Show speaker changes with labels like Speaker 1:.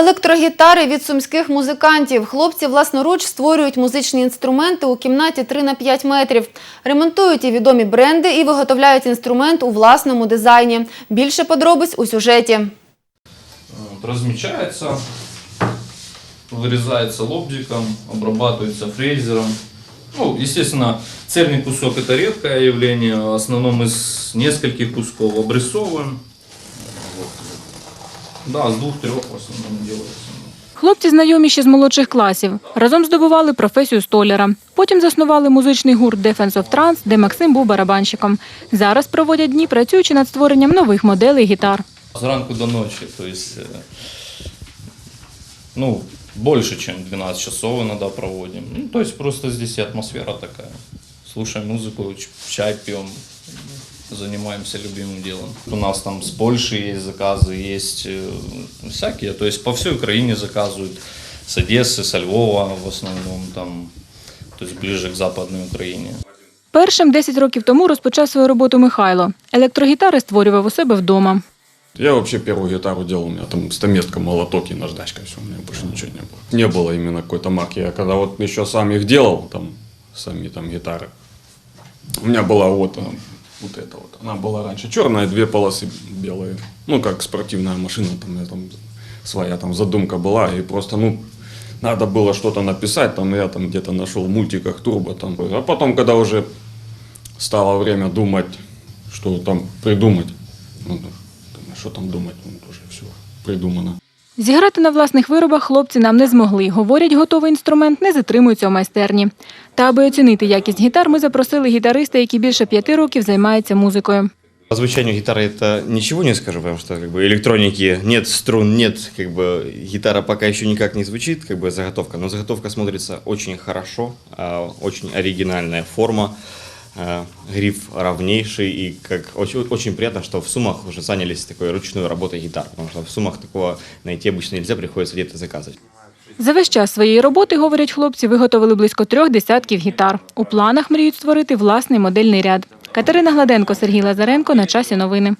Speaker 1: Електрогітари від сумських музикантів. Хлопці власноруч створюють музичні інструменти у кімнаті 3 на 5 метрів. Ремонтують і відомі бренди і виготовляють інструмент у власному дизайні. Більше подробиць у сюжеті.
Speaker 2: Вот, размечается, вырезается лобзиком, обрабатывается фрезером. Ну, естественно, цельный кусок это редкое явление, в основном из нескольких кусков обрисовываем. Да, с двух-трех в основном делается.
Speaker 3: Хлопці знайомі ще з молодших класів. Разом здобували професію столяра. Потім заснували музичний гурт Defense of Trance, де Максим був барабанщиком. Зараз проводять дні, працюючи над створенням нових моделей гітар.
Speaker 2: С ранку до ночи, то есть, э, ну, больше, чем 12 часов иногда проводим. Ну, то есть просто здесь атмосфера такая. Слушаем музыку, ч- чай пьем, занимаемся любимым делом. У нас там с Польши есть заказы, есть э, всякие, то есть по всей Украине заказывают, с Одессы, со Львова в основном, там, то есть ближе к Западной Украине.
Speaker 3: Першим 10 років тому розпочав свою роботу Михайло. Електрогітари створював у себе вдома.
Speaker 4: Я вообще первую гитару делал, у меня там стамеска, молоток и наждачка, все, у меня больше ничего не было. Не было именно какой-то марки. Я когда вот еще сам их делал, там, сами там гитары, у меня была вот, э, вот эта вот, она была раньше черная, две полосы белые. Ну, как спортивная машина, там, я там своя там задумка была, и просто, ну, надо было что-то написать, там, я там где-то нашел в мультиках турбо, там, а потом, когда уже стало время думать, что там придумать. Ну, что там думать, ну, уже все придумано.
Speaker 3: Зіграти на власних виробах хлопці нам не змогли. Говорять, готовий інструмент не затримується у майстерні. Та аби оцінити якість гітар, ми запросили гітариста, який більше п'яти років займається музикою.
Speaker 5: По звучанию гитары это ничего не скажу, потому что как бы электроники нет, струн нет, как бы гитара пока еще никак не звучит, как бы заготовка, но заготовка смотрится очень хорошо, а, очень оригинальная форма, а, гриф ровнейший и как очень, очень приятно, что в Сумах уже занялись такой ручной работой гитар, потому что в Сумах такого найти обычно нельзя, приходится где-то заказывать.
Speaker 3: За весь час своєї роботи, говорять хлопці, виготовили близько трьох десятків гітар. У планах мріють створити власний модельний ряд. Катерина Гладенко, Сергій Лазаренко. На часі новини.